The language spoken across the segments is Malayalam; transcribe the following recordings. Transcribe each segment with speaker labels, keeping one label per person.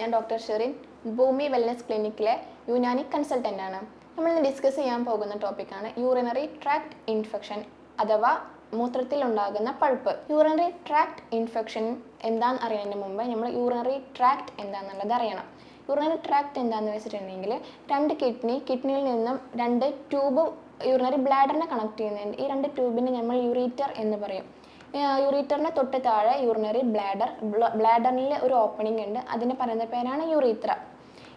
Speaker 1: ഞാൻ ഡോക്ടർ ഷെറിൻ ഭൂമി വെൽനസ് ക്ലിനിക്കിലെ യുനാനി കൺസൾട്ടന്റ് ആണ്. നമ്മൾ ഇന്ന് ഡിസ്കസ് ചെയ്യാൻ പോകുന്ന ടോപ്പിക്കാണ് യൂറിനറി ട്രാക്ട് ഇൻഫെക്ഷൻ അഥവാ മൂത്രത്തിൽ ഉണ്ടാകുന്ന പഴുപ്പ്. യൂറിനറി ട്രാക്ട് ഇൻഫെക്ഷൻ എന്താണെന്ന് അറിയുന്നതിന് മുമ്പ് നമ്മൾ യൂറിനറി ട്രാക്ട് എന്താണെന്നുള്ളത് അറിയണം. യൂറിനറി ട്രാക്ട് എന്താണെന്ന് വെച്ചിട്ടുണ്ടെങ്കിൽ രണ്ട് കിഡ്നി കിഡ്നിയിൽ നിന്നും രണ്ട് ട്യൂബ് യൂറിനറി ബ്ലാഡറിനെ കണക്ട് ചെയ്യുന്നുണ്ട് ഈ രണ്ട് ട്യൂബിനെ നമ്മൾ യൂറീറ്റർ എന്ന് പറയും. യൂറീറ്ററിന് തൊട്ട് താഴെ യൂറിനറി ബ്ലാഡർ ബ്ലാഡറിൽ ഒരു ഓപ്പണിംഗ് ഉണ്ട്. അതിന് പറയുന്ന പേരാണ് യൂറീത്ര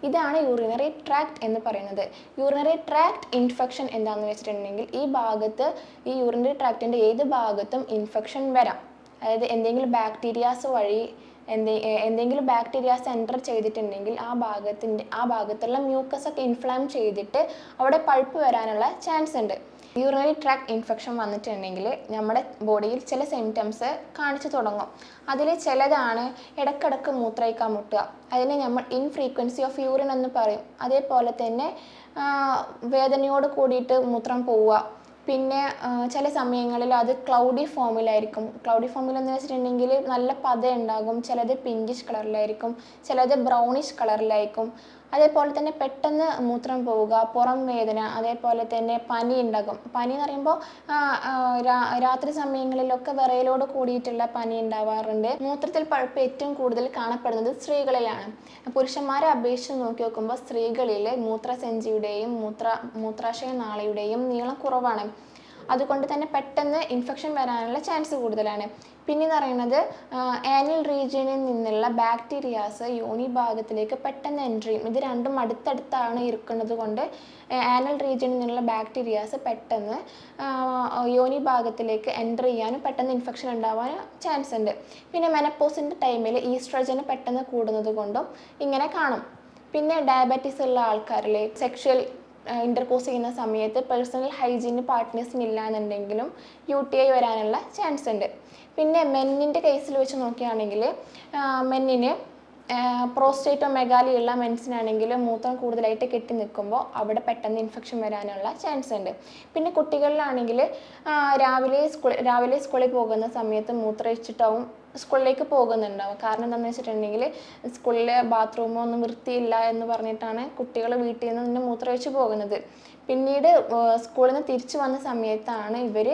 Speaker 1: ഇതാണ് യൂറിനറി ട്രാക്ട് എന്ന് പറയുന്നത്. യൂറിനറി ട്രാക്ട് ഇൻഫെക്ഷൻ എന്താണെന്ന് വെച്ചിട്ടുണ്ടെങ്കിൽ ഈ ഭാഗത്ത് ഈ യൂറിനറി ട്രാക്റ്റിന്റെ ഏത് ഭാഗത്തും ഇൻഫെക്ഷൻ വരാം. അതായത് എന്തെങ്കിലും ബാക്ടീരിയാസ് വഴി എന്തെ എന്തെങ്കിലും ബാക്ടീരിയാസ് എന്റർ ചെയ്തിട്ടുണ്ടെങ്കിൽ ആ ഭാഗത്തിന്റെ ആ ഭാഗത്തുള്ള മ്യൂക്കസ് ഒക്കെ ഇൻഫ്ലാം ചെയ്തിട്ട് അവിടെ പഴുപ്പ് വരാനുള്ള ചാൻസ് ഉണ്ട്. യൂറിനറി ട്രാക്ട് ഇൻഫെക്ഷൻ വന്നിട്ടുണ്ടെങ്കിൽ നമ്മുടെ ബോഡിയിൽ ചില സിംറ്റംസ് കാണിച്ചു തുടങ്ങും. അതിൽ ചിലതാണ് ഇടക്കിടക്ക് മൂത്രയിക്കാൻ മുട്ടുക. അതിനെ നമ്മൾ ഇൻഫ്രീക്വൻസി ഓഫ് യൂറിൻ എന്ന് പറയും. അതേപോലെ തന്നെ വേദനയോട് കൂടിയിട്ട് മൂത്രം പോവുക. പിന്നെ ചില സമയങ്ങളിൽ അത് ക്ലൗഡി ഫോമിലായിരിക്കും ക്ലൗഡി ഫോമിൽ എന്ന് വെച്ചിട്ടുണ്ടെങ്കിൽ നല്ല പത ഉണ്ടാകും ചിലത് പിങ്കിഷ് കളറിലായിരിക്കും ചിലത് ബ്രൗണിഷ് കളറിലായിരിക്കും അതേപോലെ തന്നെ പെട്ടെന്ന് മൂത്രം പോവുക പുറം വേദന അതേപോലെ തന്നെ പനി ഉണ്ടാകും. പനി എന്ന് പറയുമ്പോൾ രാത്രി സമയങ്ങളിലൊക്കെ വിറയലോട് കൂടിയിട്ടുള്ള പനി ഉണ്ടാവാറുണ്ട്. മൂത്രത്തിൽ പഴുപ്പ് ഏറ്റവും കൂടുതൽ കാണപ്പെടുന്നത് സ്ത്രീകളിലാണ്. പുരുഷന്മാരെ അപേക്ഷിച്ച് നോക്കി നോക്കുമ്പോൾ സ്ത്രീകളിൽ മൂത്രസഞ്ചിയുടെയും മൂത്ര മൂത്രാശയ നാളയുടെയും നീളം കുറവാണ്. അതുകൊണ്ട് തന്നെ പെട്ടെന്ന് ഇൻഫെക്ഷൻ വരാനുള്ള ചാൻസ് കൂടുതലാണ്. പിന്നെ എന്ന് പറയുന്നത് ആനൽ റീജിയനിൽ നിന്നുള്ള ബാക്ടീരിയാസ് യോനി ഭാഗത്തിലേക്ക് പെട്ടെന്ന് എൻട്രി ചെയ്യും ഇത് രണ്ടും അടുത്തടുത്താണ് ഇരിക്കുന്നത് കൊണ്ട് ആനൽ റീജിയനിൽ നിന്നുള്ള ബാക്ടീരിയാസ് പെട്ടെന്ന് യോനി ഭാഗത്തിലേക്ക് എന്റർ ചെയ്യാനും പെട്ടെന്ന് ഇൻഫെക്ഷൻ ഉണ്ടാവാനും ചാൻസ് ഉണ്ട്. പിന്നെ മെനപ്പോസിന്റെ ടൈമിൽ ഈസ്ട്രജന് പെട്ടെന്ന് കൂടുന്നത് കൊണ്ടും ഇങ്ങനെ കാണും. പിന്നെ ഡയബറ്റീസ് ഉള്ള ആൾക്കാരിലെ സെക്ഷൽ ഇന്റർകോസ് ചെയ്യുന്ന സമയത്ത് പേഴ്സണൽ ഹൈജീന് പാർട്ട്നേഴ്സിന് ഇല്ല എന്നുണ്ടെങ്കിലും യു ടി ഐ വരാനുള്ള ചാൻസ് ഉണ്ട്. പിന്നെ മെന്നിന്റെ കേസിൽ വെച്ച് നോക്കുകയാണെങ്കിൽ മെന്നിന് പ്രോസ്റ്റേറ്റോ മെഗാലി ഉള്ള മെൻസിനാണെങ്കിൽ മൂത്രം കൂടുതലായിട്ട് കെട്ടി നിൽക്കുമ്പോൾ അവിടെ പെട്ടെന്ന് ഇൻഫെക്ഷൻ വരാനുള്ള ചാൻസ് ഉണ്ട്. പിന്നെ കുട്ടികളിലാണെങ്കിൽ രാവിലെ സ്കൂൾ രാവിലെ സ്കൂളിൽ പോകുന്ന സമയത്ത് മൂത്രമൊഴിച്ചിട്ടാവും സ്കൂളിലേക്ക് പോകുന്നുണ്ടാവും. കാരണം എന്താണെന്ന് വെച്ചിട്ടുണ്ടെങ്കിൽ സ്കൂളിലെ ബാത്റൂമോ ഒന്നും വൃത്തിയില്ല എന്ന് പറഞ്ഞിട്ടാണ് കുട്ടികൾ വീട്ടിൽ നിന്ന് തന്നെ മൂത്രമൊഴിച്ച് പോകുന്നത്. പിന്നീട് സ്കൂളിൽ നിന്ന് തിരിച്ചു വന്ന സമയത്താണ് ഇവർ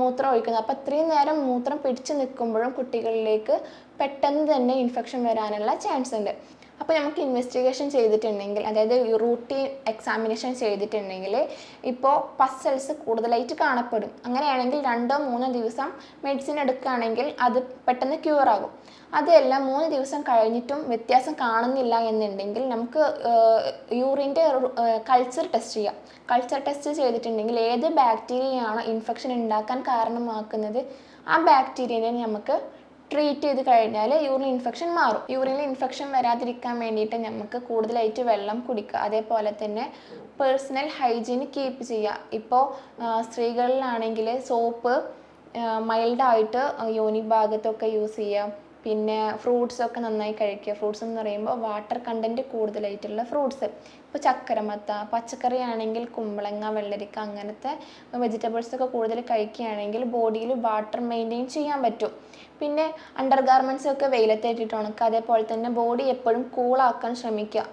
Speaker 1: മൂത്രം ഒഴിക്കുന്നത്. അപ്പോൾ അത്രയും നേരം മൂത്രം പിടിച്ചു നിൽക്കുമ്പോഴും കുട്ടികളിലേക്ക് പെട്ടെന്ന് തന്നെ ഇൻഫെക്ഷൻ വരാനുള്ള ചാൻസ് ഉണ്ട്. അപ്പോൾ നമുക്ക് ഇൻവെസ്റ്റിഗേഷൻ ചെയ്തിട്ടുണ്ടെങ്കിൽ അതായത് റൂട്ടീൻ എക്സാമിനേഷൻ ചെയ്തിട്ടുണ്ടെങ്കിൽ ഇപ്പോൾ സെൽസ് കൂടുതലായിട്ട് കാണപ്പെടും. അങ്ങനെയാണെങ്കിൽ രണ്ടോ മൂന്നോ ദിവസം മെഡിസിൻ എടുക്കുകയാണെങ്കിൽ അത് പെട്ടെന്ന് ക്യൂർ ആകും. അതല്ല മൂന്ന് ദിവസം കഴിഞ്ഞിട്ടും വ്യത്യാസം കാണുന്നില്ല എന്നുണ്ടെങ്കിൽ നമുക്ക് യൂറിന്റെ കൾച്ചർ ടെസ്റ്റ് ചെയ്യാം. കൾച്ചർ ടെസ്റ്റ് ചെയ്തിട്ടുണ്ടെങ്കിൽ ഏത് ബാക്ടീരിയയാണോ ഇൻഫെക്ഷൻ ഉണ്ടാക്കാൻ കാരണമാക്കുന്നത് ആ ബാക്ടീരിയനെ നമുക്ക് ട്രീറ്റ് ചെയ്ത് കഴിഞ്ഞാൽ യൂറിൻ ഇൻഫെക്ഷൻ മാറും. യൂറിൻ ഇൻഫെക്ഷൻ വരാതിരിക്കാൻ വേണ്ടിയിട്ട് നമുക്ക് കൂടുതലായിട്ട് വെള്ളം കുടിക്കുക അതേപോലെ തന്നെ പേഴ്സണൽ ഹൈജീൻ കീപ്പ് ചെയ്യുക ഇപ്പോൾ സ്ത്രീകളിലാണെങ്കിൽ സോപ്പ് മൈൽഡായിട്ട് യോനി ഭാഗത്തൊക്കെ യൂസ് ചെയ്യുക പിന്നെ ഫ്രൂട്ട്സ് ഒക്കെ നന്നായി കഴിക്കുക. ഫ്രൂട്ട്സ് എന്ന് പറയുമ്പോൾ വാട്ടർ കണ്ടന്റ് കൂടുതലായിട്ടുള്ള ഫ്രൂട്ട്സ് ഇപ്പോൾ ചക്കരമത്ത പച്ചക്കറി ആണെങ്കിൽ കുമ്പളങ്ങ വെള്ളരിക്ക അങ്ങനത്തെ വെജിറ്റബിൾസ് ഒക്കെ കൂടുതൽ കഴിക്കുകയാണെങ്കിൽ ബോഡിയിൽ വാട്ടർ മെയിന്റെയിൻ ചെയ്യാൻ പറ്റും. പിന്നെ അണ്ടർ ഗാർമെന്റ്സ് ഒക്കെ ഇട്ടിട്ട് ഉണക്കുക. അതേപോലെ തന്നെ ബോഡി എപ്പോഴും കൂളാക്കാൻ ശ്രമിക്കുക.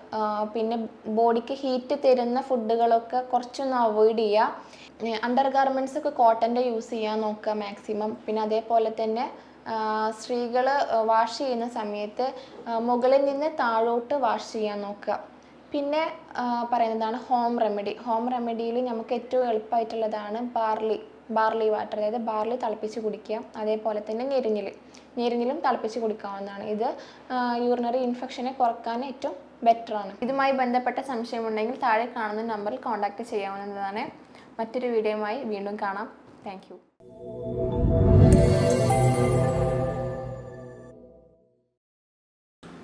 Speaker 1: പിന്നെ ബോഡിക്ക് ഹീറ്റ് തരുന്ന ഫുഡുകളൊക്കെ കുറച്ചൊന്ന് അവോയ്ഡ് ചെയ്യുക. അണ്ടർ ഗാർമെന്റ്സ് ഒക്കെ കോട്ടന്റെ യൂസ് ചെയ്യാൻ നോക്കുക മാക്സിമം പിന്നെ അതേപോലെ തന്നെ സ്ത്രീകൾ വാഷ് ചെയ്യുന്ന സമയത്ത് മുകളിൽ നിന്ന് താഴോട്ട് വാഷ് ചെയ്യാൻ നോക്കുക. പിന്നെ പറയുന്നതാണ് ഹോം റെമഡി ഹോം റെമഡിയിൽ നമുക്ക് ഏറ്റവും എളുപ്പമായിട്ടുള്ളതാണ് ബാർലി ബാർലി വാട്ടർ അതായത് ബാർലി തിളപ്പിച്ച് കുടിക്കുക. അതേപോലെ തന്നെ ഞെരിഞ്ഞിൽ ഞെരിഞ്ഞിലും തിളപ്പിച്ച് കുടിക്കാവുന്നതാണ്. ഇത് യൂറിനറി ഇൻഫെക്ഷനെ കുറയ്ക്കാൻ ഏറ്റവും ബെറ്ററാണ് ഇതുമായി ബന്ധപ്പെട്ട സംശയമുണ്ടെങ്കിൽ താഴെ കാണുന്ന നമ്പറിൽ കോൺടാക്റ്റ് ചെയ്യാവുന്നതാണ്. മറ്റൊരു വീഡിയോയുമായി വീണ്ടും കാണാം. താങ്ക്